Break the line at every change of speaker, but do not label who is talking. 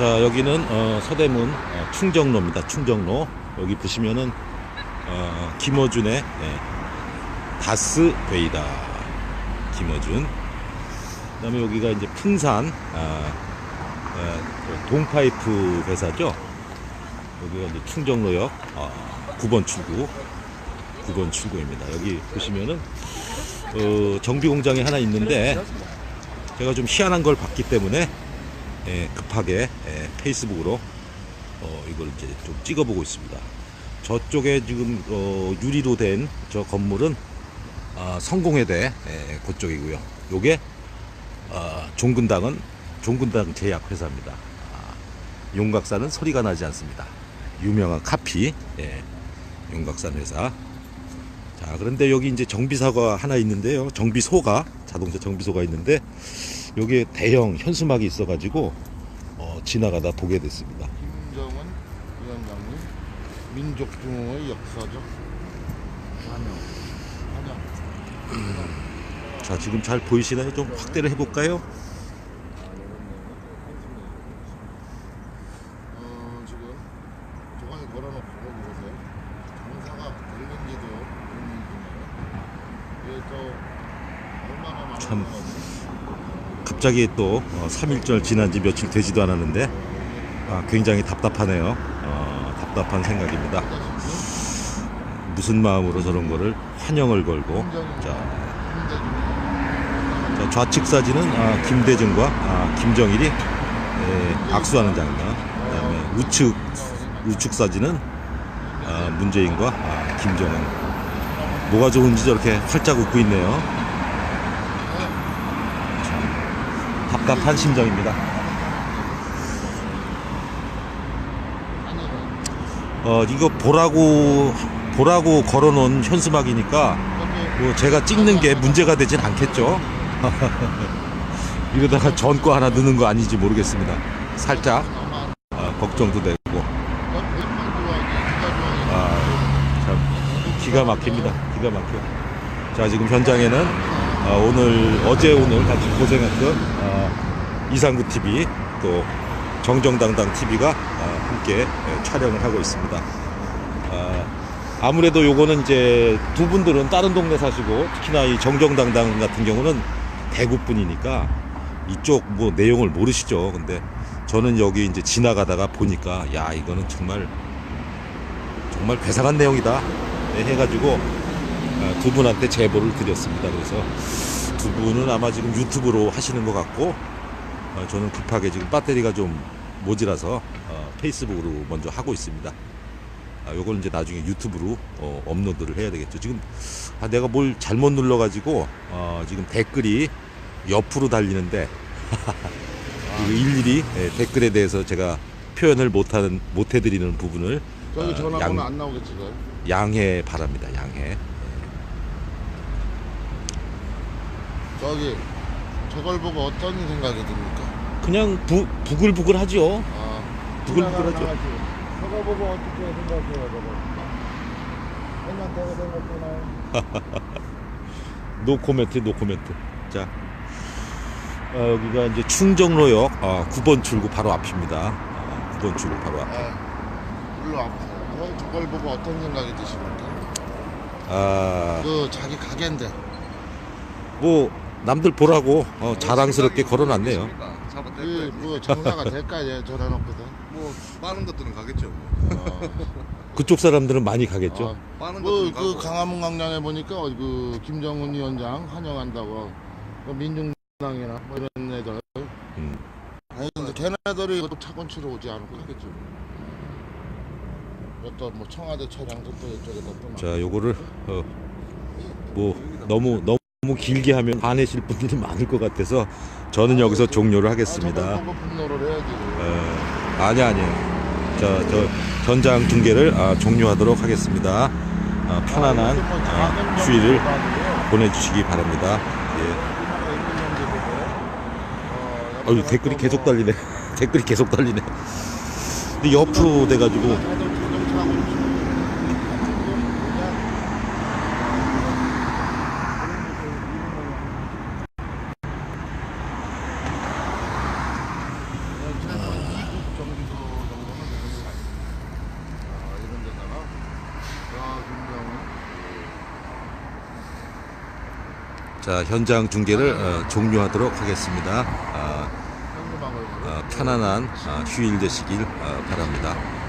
자 여기는 어, 서대문 어, 충정로입니다. 충정로 여기 보시면은 어, 김어준의 예, 다스 베이다 김어준. 그 다음에 여기가 이제 풍산 아, 어, 그 동파이프 회사죠. 여기가 이제 충정로역 어, 9번 출구 9번 출구입니다. 여기 보시면은 어, 정비 공장이 하나 있는데 제가 좀 희한한 걸 봤기 때문에 예, 급하게 예, 페이스북으로 어, 이걸 이제 좀 찍어보고 있습니다. 저쪽에 지금 어, 유리로 된 저 건물은 아, 성공회대 예, 그쪽이고요. 요게 아, 종근당은 종근당 제약회사입니다. 아, 용각산은 소리가 나지 않습니다. 유명한 카피 예, 용각산 회사. 자 그런데 여기 이제 정비사가 하나 있는데요. 정비소가 자동차 정비소가 있는데 여기에 대형 현수막이 있어 가지고 어, 지나가다 보게 됐습니다.
김정은 위원장님 민족 중흥의 역사적 환영 환영
자 지금 잘 보이시나요? 좀 확대를 해볼까요?
어, 지금 걸어놓고 보세요 장사가 걸린지도 모르는 이게 또 얼마나 많은
참. 갑자기 또 어, 3일절 지난 지 며칠 되지도 않았는데 아, 굉장히 답답하네요. 어, 답답한 생각입니다. 무슨 마음으로 저런 거를 환영을 걸고 자, 자, 좌측 사진은 아, 김대중과 아, 김정일이 에, 악수하는 장면. 그다음에 우측 우측 사진은 아, 문재인과 아, 김정은. 뭐가 좋은지 저렇게 활짝 웃고 있네요. 참 답답한 심정입니다. 어 이거 보라고 보라고 걸어놓은 현수막이니까 뭐 제가 찍는 게 문제가 되진 않겠죠. 이러다가 전과 하나 넣는 거 아닌지 모르겠습니다. 살짝 아, 걱정도 되고 아, 참 기가 막힙니다. 기가 막혀. 자 지금 현장에는 아, 오늘 어제 오늘 같이 고생했던 아, 이상구 TV 또 정정당당 TV가 함께 예, 촬영을 하고 있습니다. 아, 아무래도 요거는 이제 두 분들은 다른 동네 사시고 특히나 이 정정당당 같은 경우는 대구 분이니까 이쪽 뭐 내용을 모르시죠. 근데 저는 여기 이제 지나가다가 보니까 야 이거는 정말 정말 괴상한 내용이다 네, 해가지고 아, 두 분한테 제보를 드렸습니다. 그래서 두 분은 아마 지금 유튜브로 하시는 것 같고 어, 저는 급하게 지금 배터리가 좀 모자라서 어, 페이스북으로 먼저 하고 있습니다. 아, 요걸 이제 나중에 유튜브로 어, 업로드를 해야 되겠죠. 지금 아, 내가 뭘 잘못 눌러가지고 어, 지금 댓글이 옆으로 달리는데 일일이 예, 댓글에 대해서 제가 표현을 못하는 못해드리는 부분을
저기
어,
전화번호
양-
안 나오겠지 그거?
양해 바랍니다. 양해.
저기 저걸 보고 어떤 생각이 듭니까?
그냥 부, 부글부글하죠.
아,
부글부글하죠.
저거 보고 어떻게 생각해요 저거? 맨날 저거 생각하나요?
노 코멘트, 노 코멘트. 자, 어, 여기가 이제 충정로역 어, 9번 출구 바로 앞입니다. 어, 9번 출구 바로 앞.
아, 일로 와보세요. 저- 저걸 보고 어떤 생각이 드십니까?
아,
그 자기 가게인데
뭐 남들 보라고 어, 자랑스럽게 걸어놨네요.
잡아댈
그
거예요.
뭐 장사가 될까요? 전화놓고서.
뭐 많은 것들은 가겠죠.
어.
그쪽 사람들은 많이 가겠죠.
많은
그,
것들은
그
가고.
강화문 광장에 보니까 어, 그 김정은 위원장 환영한다고 그 민중당이나 뭐 이런 애들
음.
아니 근데 걔네들이 이것도 차권 치러 오지 않을 거겠죠 또뭐 청와대 차량도 또 이쪽에다 또
자, 요거를 어, 뭐 너무 너무 길게 하면 화내실 분들이 많을 것 같아서 저는 여기서 종료를 하겠습니다.
아, 보고 분노를 해야지
어, 아니 아니에요. 자, 저 전장 중계를 아, 종료하도록 하겠습니다. 아, 편안한 아, 휴일을 보내주시기 바랍니다. 예. 어유 댓글이 계속 달리네. 댓글이 계속 달리네. 근데 옆으로 돼가지고 자, 현장 중계를 어, 종료하도록 하겠습니다. 아, 어, 편안한 아, 휴일 되시길 어, 바랍니다.